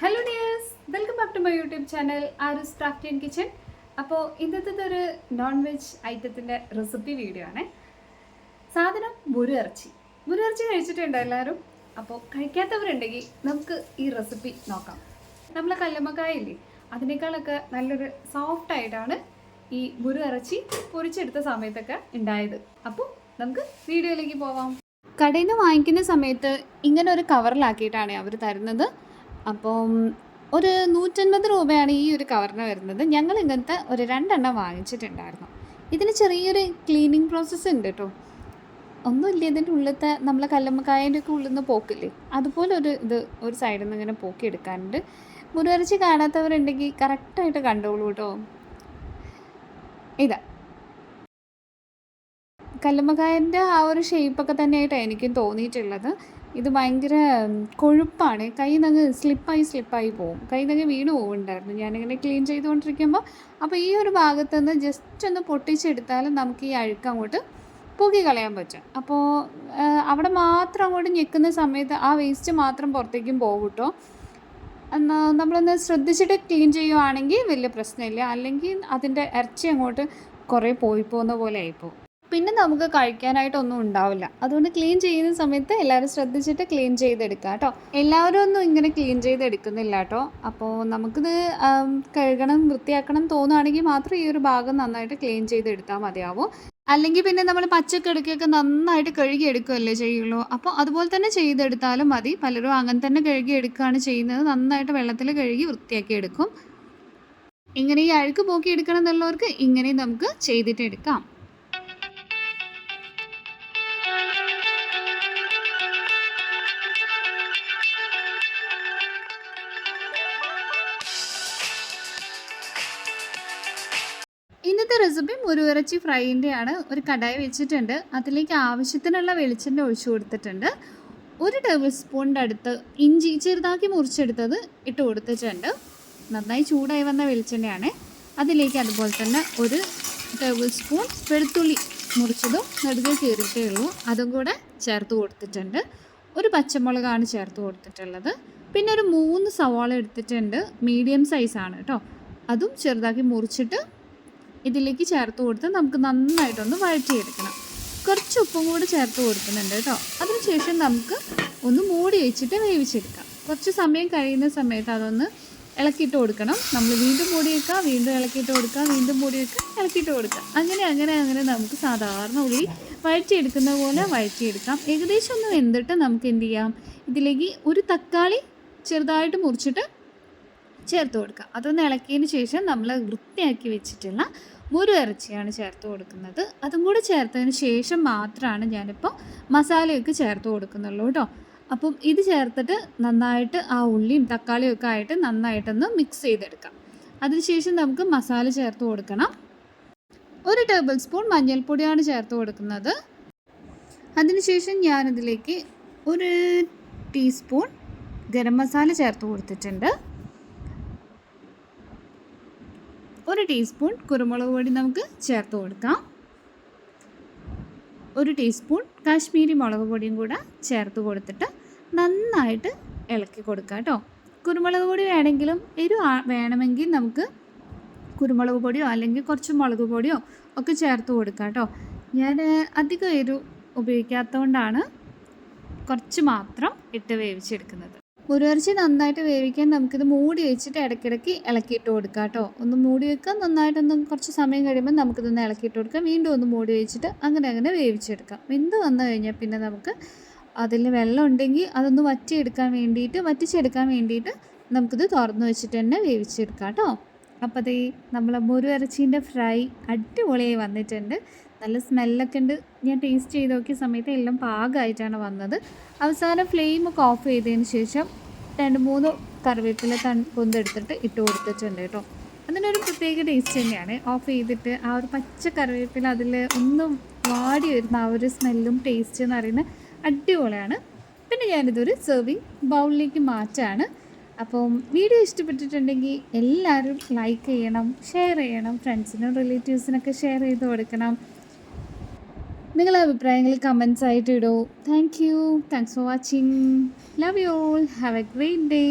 Hello dears welcome back to my YouTube channel Aaru's craft and kitchen അപ്പോൾ ഇന്നത്തെ ഒരു non veg ഐറ്റത്തിന്റെ recipe video ആണ്. സാധനം മുരു ഇറച്ചി കഴിച്ചിട്ടുണ്ട് എല്ലാവരും? അപ്പോൾ കഴിക്കാത്തവരുണ്ടെങ്കിൽ നമുക്ക് ഈ റെസിപ്പി നോക്കാം. നമ്മൾ കല്ലമ്മക്കായില്ലേ അതിനേക്കാളൊക്കെ നല്ലൊരു സോഫ്റ്റ് ആയിട്ടാണ് ഈ മുരു ഇറച്ചി പൊരിച്ചെടുത്ത സമയത്തൊക്കെ ഉണ്ടായത്. അപ്പോൾ നമുക്ക് വീഡിയോയിലേക്ക് പോവാം. കടയിൽ നിന്ന് വാങ്ങിക്കുന്ന സമയത്ത് ഇങ്ങനെ ഒരു കവറിലാക്കിയിട്ടാണ് അവർ തരുന്നത്. അപ്പം ഒരു നൂറ്റൻപത് രൂപയാണ് ഈ ഒരു കവറിന് വരുന്നത്. ഞങ്ങൾ ഇങ്ങനത്തെ ഒരു രണ്ടെണ്ണം വാങ്ങിച്ചിട്ടുണ്ടായിരുന്നു. ഇതിന് ചെറിയൊരു ക്ലീനിങ് പ്രോസസ്സ് ഉണ്ട് കേട്ടോ ഒന്നുമില്ല ഇതിന്റെ ഉള്ളിലത്തെ നമ്മൾ കല്ലമ്മക്കായന്റെ ഒക്കെ ഉള്ളിൽ നിന്ന് പോക്കില്ലേ? അതുപോലെ ഒരു ഇത് ഒരു സൈഡിൽ നിന്ന് ഇങ്ങനെ പോക്കി എടുക്കാനുണ്ട്. മുരുവരച്ച് കാണാത്തവരുണ്ടെങ്കിൽ കറക്റ്റായിട്ട് കണ്ടോളൂ കേട്ടോ ഇതാ. കല്ലുമ്മക്കായന്റെ ആ ഒരു ഷേപ്പൊക്കെ തന്നെയായിട്ടാണ് എനിക്കും തോന്നിയിട്ടുള്ളത്. ഇത് ഭയങ്കര കൊഴുപ്പാണ്. കൈ നങ്ങ് സ്ലിപ്പായി സ്ലിപ്പായി പോകും കൈ നങ്ങ് വീണ് പോകുന്നുണ്ടായിരുന്നു ഞാനിങ്ങനെ ക്ലീൻ ചെയ്തുകൊണ്ടിരിക്കുമ്പോൾ അപ്പോൾ ഈ ഒരു ഭാഗത്ത് നിന്ന് ജസ്റ്റ് ഒന്ന് പൊട്ടിച്ചെടുത്താലും നമുക്ക് ഈ അഴുക്ക് അങ്ങോട്ട് പൊക്കി കളയാൻ പറ്റും. അപ്പോൾ അവിടെ മാത്രം അങ്ങോട്ട് ഞെക്കുന്ന സമയത്ത് ആ വേസ്റ്റ് മാത്രം പുറത്തേക്കും പോകും കേട്ടോ നമ്മളൊന്ന് ശ്രദ്ധിച്ചിട്ട് ക്ലീൻ ചെയ്യുവാണെങ്കിൽ വലിയ പ്രശ്നമില്ല. അല്ലെങ്കിൽ അതിന്റെ ഇറച്ചി അങ്ങോട്ട് കുറേ പോയി പോകുന്ന പോലെ ആയിപ്പോവും. പിന്നെ നമുക്ക് കഴിക്കാനായിട്ടൊന്നും ഉണ്ടാവില്ല. അതുകൊണ്ട് ക്ലീൻ ചെയ്യുന്ന സമയത്ത് എല്ലാവരും ശ്രദ്ധിച്ചിട്ട് ക്ലീൻ ചെയ്തെടുക്കുക കേട്ടോ. എല്ലാവരും ഒന്നും ഇങ്ങനെ ക്ലീൻ ചെയ്തെടുക്കുന്നില്ല കേട്ടോ. അപ്പോൾ നമുക്കിത് കഴുകണം വൃത്തിയാക്കണം തോന്നുകയാണെങ്കിൽ മാത്രം ഈ ഒരു ഭാഗം നന്നായിട്ട് ക്ലീൻ ചെയ്തെടുത്താൽ മതിയാവും. അല്ലെങ്കിൽ പിന്നെ നമ്മൾ പച്ചക്കിടക്കൊക്കെ നന്നായിട്ട് കഴുകി എടുക്കുകയല്ലേ ചെയ്യുള്ളൂ. അപ്പോൾ അതുപോലെ തന്നെ ചെയ്തെടുത്താലും മതി. പലരും അങ്ങനെ തന്നെ കഴുകിയെടുക്കുകയാണ് ചെയ്യുന്നത്. നന്നായിട്ട് വെള്ളത്തിൽ കഴുകി വൃത്തിയാക്കി എടുക്കും. ഇങ്ങനെ ഈ അഴുക്ക് പോക്കി എടുക്കണം എന്നുള്ളവർക്ക് ഇങ്ങനെ നമുക്ക് ചെയ്തിട്ട് എടുക്കാം ഒരു ഇറച്ചി ഫ്രൈന്റെയാണ് ഒരു കടായി വെച്ചിട്ടുണ്ട്. അതിലേക്ക് ആവശ്യത്തിനുള്ള വെളിച്ചെണ്ണ ഒഴിച്ചു കൊടുത്തിട്ടുണ്ട്. ഒരു ടേബിൾ സ്പൂണിന്റെ അടുത്ത് ഇഞ്ചി ചെറുതാക്കി മുറിച്ചെടുത്തത് ഇട്ട് കൊടുത്തിട്ടുണ്ട്. നന്നായി ചൂടായി വന്ന വെളിച്ചെണ്ണയാണ്. അതിലേക്ക് അതുപോലെ തന്നെ ഒരു ടേബിൾ സ്പൂൺ വെളുത്തുള്ളി മുറിച്ചതും നെടുകെ കീറിയിട്ടേ ഉള്ളൂ. അതും കൂടെ ചേർത്ത് കൊടുത്തിട്ടുണ്ട്. ഒരു പച്ചമുളകാണ് ചേർത്ത് കൊടുത്തിട്ടുള്ളത്. പിന്നെ ഒരു മൂന്ന് സവാള എടുത്തിട്ടുണ്ട്. മീഡിയം സൈസാണ് കേട്ടോ. അതും ചെറുതാക്കി മുറിച്ചിട്ട് ഇതിലേക്ക് ചേർത്ത് കൊടുത്ത് നമുക്ക് നന്നായിട്ടൊന്ന് വഴറ്റിയെടുക്കണം. കുറച്ച് ഉപ്പും കൂടി ചേർത്ത് കൊടുക്കുന്നുണ്ട് കേട്ടോ. അതിനുശേഷം നമുക്ക് ഒന്ന് മൂടി വെച്ചിട്ട് വേവിച്ചെടുക്കാം. കുറച്ച് സമയം കഴിയുന്ന സമയത്ത് അതൊന്ന് ഇളക്കിയിട്ട് കൊടുക്കണം. നമ്മൾ വീണ്ടും മൂടി വെക്കുക വീണ്ടും ഇളക്കിയിട്ട് കൊടുക്കാം വീണ്ടും മൂടി വെക്കുക ഇളക്കിയിട്ട് കൊടുക്കുക. അങ്ങനെ അങ്ങനെ അങ്ങനെ നമുക്ക് സാധാരണ ഉള്ളി വഴറ്റിയെടുക്കുന്ന പോലെ വഴറ്റിയെടുക്കാം. ഏകദേശം ഒന്ന് വെന്തിട്ട് നമുക്ക് എന്ത് ചെയ്യാം? ഇതിലേക്ക് ഒരു തക്കാളി ചെറുതായിട്ട് മുറിച്ചിട്ട് ചേർത്ത് കൊടുക്കുക അതൊന്ന് ഇളക്കിയതിന് ശേഷം നമ്മൾ വൃത്തിയാക്കി വെച്ചിട്ടുള്ള മുരു ഇറച്ചിയാണ് ചേർത്ത് കൊടുക്കുന്നത്. അതും കൂടെ ചേർത്തതിന് ശേഷം മാത്രമാണ് ഞാനിപ്പോൾ മസാലയൊക്കെ ചേർത്ത് കൊടുക്കുന്നുള്ളൂ കേട്ടോ. അപ്പം ഇത് ചേർത്തിട്ട് നന്നായിട്ട് ആ ഉള്ളിയും തക്കാളിയും ഒക്കെ ആയിട്ട് നന്നായിട്ടൊന്ന് മിക്സ് ചെയ്തെടുക്കാം. അതിനുശേഷം നമുക്ക് മസാല ചേർത്ത് കൊടുക്കണം. ഒരു ടേബിൾ സ്പൂൺ മഞ്ഞൾപ്പൊടിയാണ് ചേർത്ത് കൊടുക്കുന്നത്. അതിനുശേഷം ഞാനിതിലേക്ക് ഒരു ടീസ്പൂൺ ഗരം മസാല ചേർത്ത് കൊടുത്തിട്ടുണ്ട്. ഒരു ടീസ്പൂൺ കുരുമുളക് പൊടി നമുക്ക് ചേർത്ത് കൊടുക്കാം. ഒരു ടീസ്പൂൺ കാശ്മീരി മുളക് പൊടിയും കൂടെ ചേർത്ത് കൊടുത്തിട്ട് നന്നായിട്ട് ഇളക്കി കൊടുക്കുക കേട്ടോ. കുരുമുളക് പൊടി വേണമെങ്കിലും എരു വേണമെങ്കിൽ നമുക്ക് കുരുമുളക് പൊടിയോ അല്ലെങ്കിൽ കുറച്ച് മുളക് പൊടിയോ ഒക്കെ ചേർത്ത് കൊടുക്കാം കേട്ടോ. ഞാൻ അധികം എരു ഉപയോഗിക്കാത്തതുകൊണ്ടാണ് കുറച്ച് മാത്രം ഇട്ട് വേവിച്ചെടുക്കുന്നത്. ഉരുവരച്ചി നന്നായിട്ട് വേവിക്കാൻ നമുക്കിത് മൂടി വെച്ചിട്ട് ഇടയ്ക്കിടയ്ക്ക് ഇളക്കിയിട്ട് കൊടുക്കാം കേട്ടോ. ഒന്ന് മൂടി വെക്കുക നന്നായിട്ടൊന്ന് കുറച്ച് സമയം കഴിയുമ്പോൾ നമുക്കിതൊന്ന് ഇളക്കിയിട്ട് കൊടുക്കാം. വീണ്ടും ഒന്ന് മൂടി വെച്ചിട്ട് അങ്ങനെ അങ്ങനെ വേവിച്ചെടുക്കാം. വെന്ത് വന്നു കഴിഞ്ഞാൽ പിന്നെ നമുക്ക് അതിൽ വെള്ളം ഉണ്ടെങ്കിൽ അതൊന്ന് വറ്റിയെടുക്കാൻ വേണ്ടിയിട്ട് വറ്റിച്ചെടുക്കാൻ വേണ്ടിയിട്ട് നമുക്കിത് തുറന്ന് വെച്ചിട്ട് തന്നെ വേവിച്ചെടുക്കാം കേട്ടോ. അപ്പോൾ അതേ നമ്മളെ മുരുവരച്ചീന്റെ ഫ്രൈ അടിപൊളിയായി വന്നിട്ടുണ്ട്. നല്ല സ്മെല്ലൊക്കെ ഉണ്ട്. ഞാൻ ടേസ്റ്റ് ചെയ്ത് നോക്കിയ സമയത്ത് എല്ലാം പാകമായിട്ടാണ് വന്നത്. അവസാനം ഫ്ലെയിം ഒക്കെ ഓഫ് ചെയ്തതിന് ശേഷം രണ്ട് മൂന്ന് കറിവേപ്പില കൊന്തെടുത്തിട്ട് ഇട്ട് കൊടുത്തിട്ടുണ്ട് കേട്ടോ. അതിനൊരു പ്രത്യേക ടേസ്റ്റ് തന്നെയാണ്. ഓഫ് ചെയ്തിട്ട് ആ ഒരു പച്ച കറിവേപ്പില അതിൽ ഒന്നും വാടി വരുന്ന ആ ഒരു സ്മെല്ലും ടേസ്റ്റ് എന്ന് പറയുന്നത് അടിപൊളിയാണ്. പിന്നെ ഞാനിതൊരു സെർവിങ് ബൗളിലേക്ക് മാറ്റാണ്. അപ്പം വീഡിയോ ഇഷ്ടപ്പെട്ടിട്ടുണ്ടെങ്കിൽ എല്ലാവരും ലൈക്ക് ചെയ്യണം ഷെയർ ചെയ്യണം ഫ്രണ്ട്സിനും റിലേറ്റീവ്സിനൊക്കെ ഷെയർ ചെയ്ത് കൊടുക്കണം. നിങ്ങളെ അഭിപ്രായങ്ങൾ കമൻസ് ആയിട്ട് ഇടൂ. Thank you thanks for watching love you all have a great day